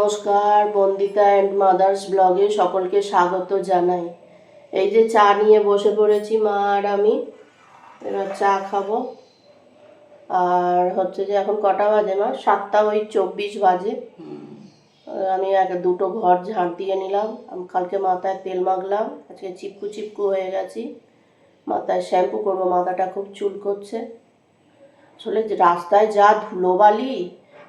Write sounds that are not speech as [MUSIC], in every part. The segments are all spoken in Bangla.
নমস্কার, বন্দিতা অ্যান্ড মাদার্স ব্লগে সকলকে স্বাগত জানাই। এই যে চা নিয়ে বসে পড়েছি মা আর আমি, এবার চা খাব। আর হচ্ছে যে এখন কটা বাজে মা? সাতটা ওই চব্বিশ বাজে। আমি এক দুটো ঘর ঝাঁট দিয়ে নিলাম। আমি কালকে মাথায় তেল মাখলাম, আজকে চিপকু চিপকু হয়ে গেছি। মাথায় শ্যাম্পু করব, মাথাটা খুব চুল করছে আসলে রাস্তায় যা ধুলোবালি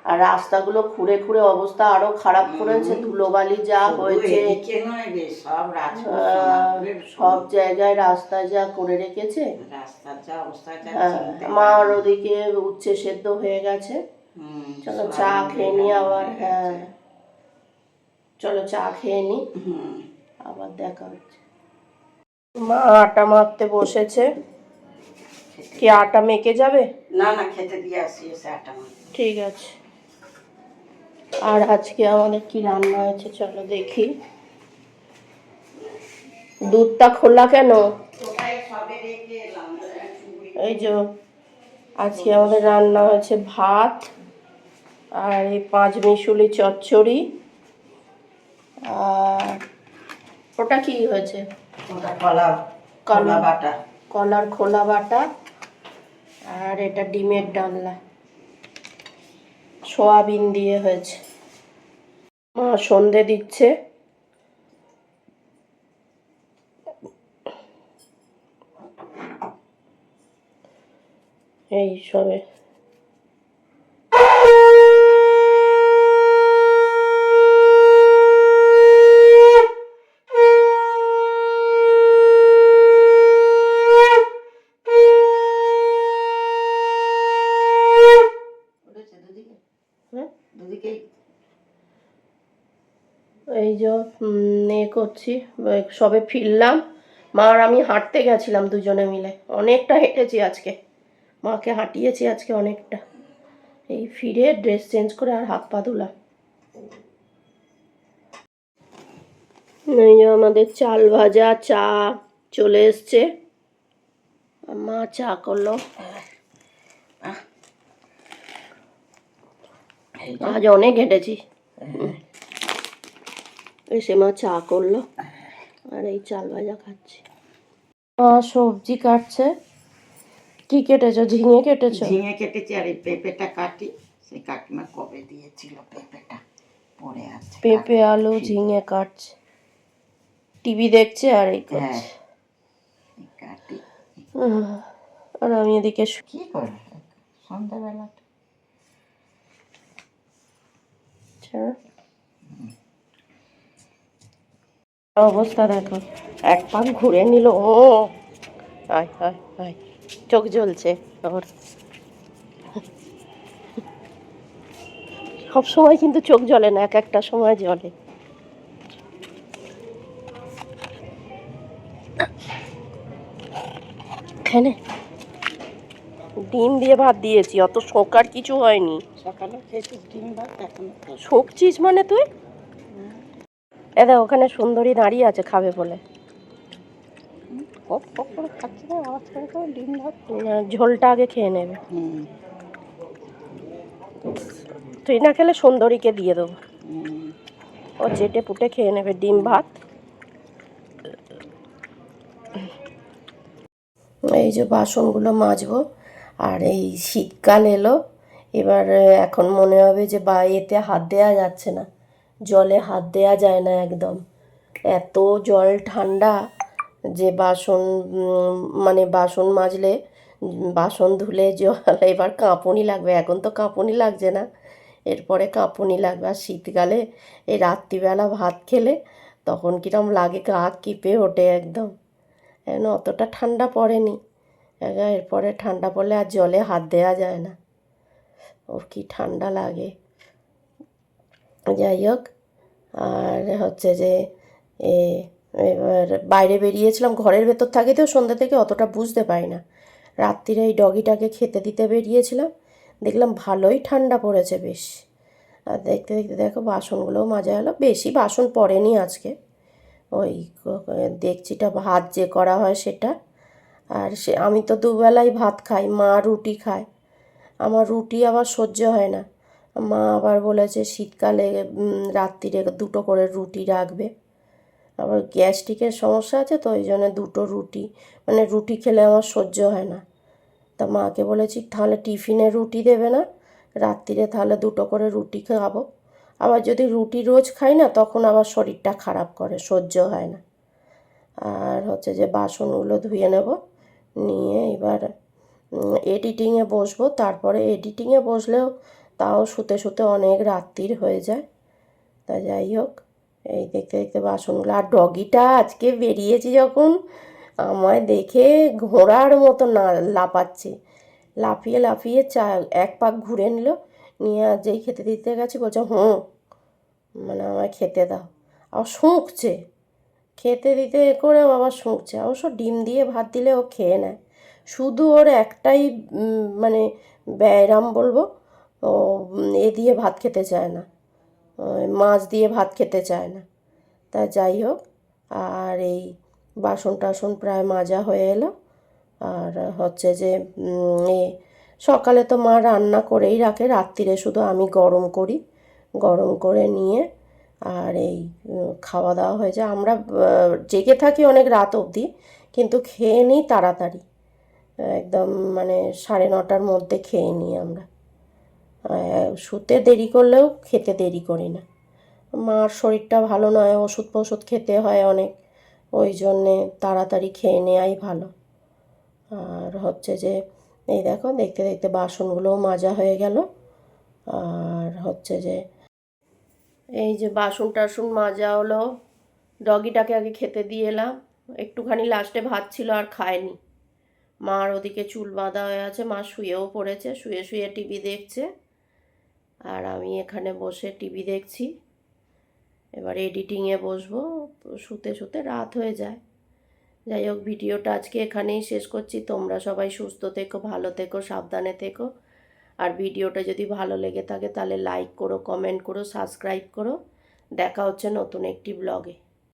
আর রাস্তাগুলো খুঁড়ে খুঁড়ে অবস্থা আরও খারাপ করেছে ধুলোবালি যা হয়েছে। সব জায়গায় রাস্তায় যা করে রেখেছে। মা হ্যাঁ, পারি। ওদিকে উচ্ছে সেদ্ধ হয়ে গেছে। চলো চা খেয়ে নি আবার হ্যাঁ চলো চা খেয়ে নি। আবার দেখা হচ্ছে। মা আটা মারতে বসেছে। কি আটা মেখে যাবে? না না খেতে দিয়ে আসি আটা ঠিক আছে। আর আজকে আমাদের কি রান্না হয়েছে চলো দেখি। দুধটা খোলা কেন? এই যে আজকে আমাদের রান্না হয়েছে ভাত আর এই পাঁচ মিশুলি চচ্চড়ি। আর ওটা কি হয়েছে? কলা। কলা বাটা। কলার খোলা বাটা। আর এটা ডিমের ডালনা। সোয়াবিন দিয়ে হয়েছে। মা সন্ধে দিচ্ছে। এই সবে উঠেছে দুদিকে হ্যাঁ দুদিকেই এই যে উম, এ করছি সবে ফিরলাম। মা আর আমি হাঁটতে গেছিলাম দুজনে মিলে। অনেকটা হেঁটেছি আজকে। মাকে হাঁটিয়েছি আজকে অনেকটা। এই ফিরে ড্রেস চেঞ্জ করে আর হাত পা ধুলাম। এই আমাদের চাল ভাজা চা চলে এসছে। মা চা করল। আজ অনেক হেঁটেছি। এসে মা চা করল। আর এই চাল ভাজা খাচ্ছি। মা সবজি কাটছে। কি কেটেছো? ঝিঙে কেটেছো? ঝিঙে কেটেছি আর এই পেঁপেটা কাটি। সেই কাকিমা কবে দিয়েছিল পেঁপেটা? পড়ে আছে পেঁপে আলু ঝিঙে কাটছে। টিভি দেখছে আর এই হ্যাঁ। করছে কাটি। আর আমি এদিকে কি করে? সন্ধ্যাবেলা আচ্ছা। অবস্থা দেখো। এক পাক ঘুরে নিল ও আয় আয় আয়। চোখ জ্বলছে ওর। সব সময় কিন্তু চোখ জ্বলে না এক একটা সময় জ্বলে। এখানে ডিম দিয়ে ভাত দিয়েছি অত শোকার কিছু হয়নি। সকালে খেয়েছি ডিম ভাত এখন শোকছিস মানে তুই? এদা ওখানে সুন্দরী দাঁড়িয়ে আছে খাবে বলে। ঝোলটা আগে খেয়ে নেবে। তুই না খেলে সুন্দরীকে দিয়ে দেবো। ও চেটে পুটে খেয়ে নেবে ডিম ভাত। এই যে বাসনগুলো মাজবো আর এই শীতকাল এলো এবার এখন মনে হবে যে বা এতে হাত দেওয়া যাচ্ছে না। জলে হাত দেওয়া যায় না একদম। এত জল ঠান্ডা যে বাসন মানে বাসন মাজলে, বাসন ধুলে জল [LAUGHS] এবার কাঁপুনি লাগবে। এখন তো কাঁপুনি লাগছে না। এরপরে কাঁপুনি লাগবে। আর শীতকালে এই রাত্রিবেলা ভাত খেলে তখন কিরম লাগে, গা কিপে ওঠে একদম। এখন অতটা ঠান্ডা পড়েনি। এরপরে ঠান্ডা পড়লে আর জলে হাত দেওয়া যায় না। ওর কি ঠান্ডা লাগে। যাই হোক আর হচ্ছে যে, এ, এবার বাইরে বেরিয়েছিলাম, ঘরের ভেতর থাকি তো সন্ধ্যা থেকে অতটা বুঝতে পারি না রাত্রিরে এই ডগিটাকে খেতে দিতে বেরিয়েছিলাম, দেখলাম ভালোই ঠান্ডা পড়েছে বেশ। আর দেখতে দেখতে দেখো, বাসনগুলোও মাজা হলো, বেশি বাসন পড়েনি আজকে। ওই দেখছিটা ভাত যে করা হয় সেটা। আর সে, আমি তো দুবেলাই ভাত খাই, মা রুটি খায়। আমার রুটি আবার সহ্য হয় না। মা আবার বলেছে শীতকালে রাত্রিরে দুটো করে রুটি রাখবে। আবার গ্যাস্ট্রিকের সমস্যা আছে তো, ওই জন্য দুটো রুটি। মানে রুটি খেলে আমার সহ্য হয় না। তা মাকে বলেছি, তাহলে টিফিনে রুটি দেবে না, রাত্রিরে তাহলে দুটো করে রুটি খাব। আবার যদি রুটি রোজ খাই না, তখন আবার শরীরটা খারাপ করে, সহ্য হয় না। আর হচ্ছে যে বাসনগুলো ধুয়ে নেব, নিয়ে এবার এডিটিংয়ে বসবো। তারপরে এডিটিংয়ে বসলেও তাও শুতে শুতে অনেক রাত্রির হয়ে যায়। তা যাই হোক, এই দেখতে দেখতে বাসনগুলো, আর ডগিটা আজকে বেরিয়েছি যখন, আমায় দেখে ঘোড়ার মতো না, লাফাচ্ছে। লাফিয়ে লাফিয়ে চা, এক পাক ঘুরে নিল, নিয়ে আর যেই খেতে দিতে গেছে, বলছে, হুঁ মানে আমায় খেতে দাও। আর শুঁকছে। খেতে দিতে করেও আবার শুঁকছে। অবশ্য ডিম দিয়ে ভাত দিলে ও খেয়ে নেয়। শুধু ওর একটাই মানে ব্যায়াম বলব এ দিয়ে ভাত খেতে চায় না। মাছ দিয়ে ভাত খেতে চায় না। তা যাই হোক, আর এই বাসন টাসন প্রায় মাজা হয়ে এলো। আর হচ্ছে যে এ সকালে তো মা রান্না করেই রাখে, রাত্রিরে শুধু আমি গরম করি। গরম করে নিয়ে আর এই খাওয়া দাওয়া হয়ে যায়। আমরা জেগে থাকি অনেক রাত অবধি, কিন্তু খেয়ে নিই তাড়াতাড়ি। একদম মানে সাড়ে নটার মধ্যে খেয়ে নিই আমরা। শুতে দেরি করলেও খেতে দেরি করি না। মার শরীরটা ভালো নয়, ওষুধ ফষুধ খেতে হয় অনেক, ওই জন্যে তাড়াতাড়ি খেয়ে নেওয়াই ভালো। আর হচ্ছে যে, এই দেখো, দেখতে দেখতে বাসনগুলোও মাজা হয়ে গেল। আর হচ্ছে যে, এই যে বাসন টাসন মাজা হলো, ডগিটাকে আগে খেতে দিয়ে এলাম। একটুখানি লাস্টে ভাত ছিল আর খায়নি। মার ওদিকে চুল বাঁধা হয়ে আছে, মা শুয়েও পড়েছে, শুয়ে শুয়ে টিভি দেখছে। আর আমি এখানে বসে টিভি দেখছি। এবার এডিটিংয়ে বসবো। শুতে শুতে রাত হয়ে যায়। যাই হোক, ভিডিওটা আজকে এখানেই শেষ করছি। তোমরা সবাই সুস্থ থেকো, ভালো থেকো, সাবধানে থেকো। আর ভিডিওটা যদি ভালো লেগে থাকে, তাহলে লাইক করো কমেন্ট করো সাবস্ক্রাইব করো। দেখা হচ্ছে নতুন একটি ব্লগে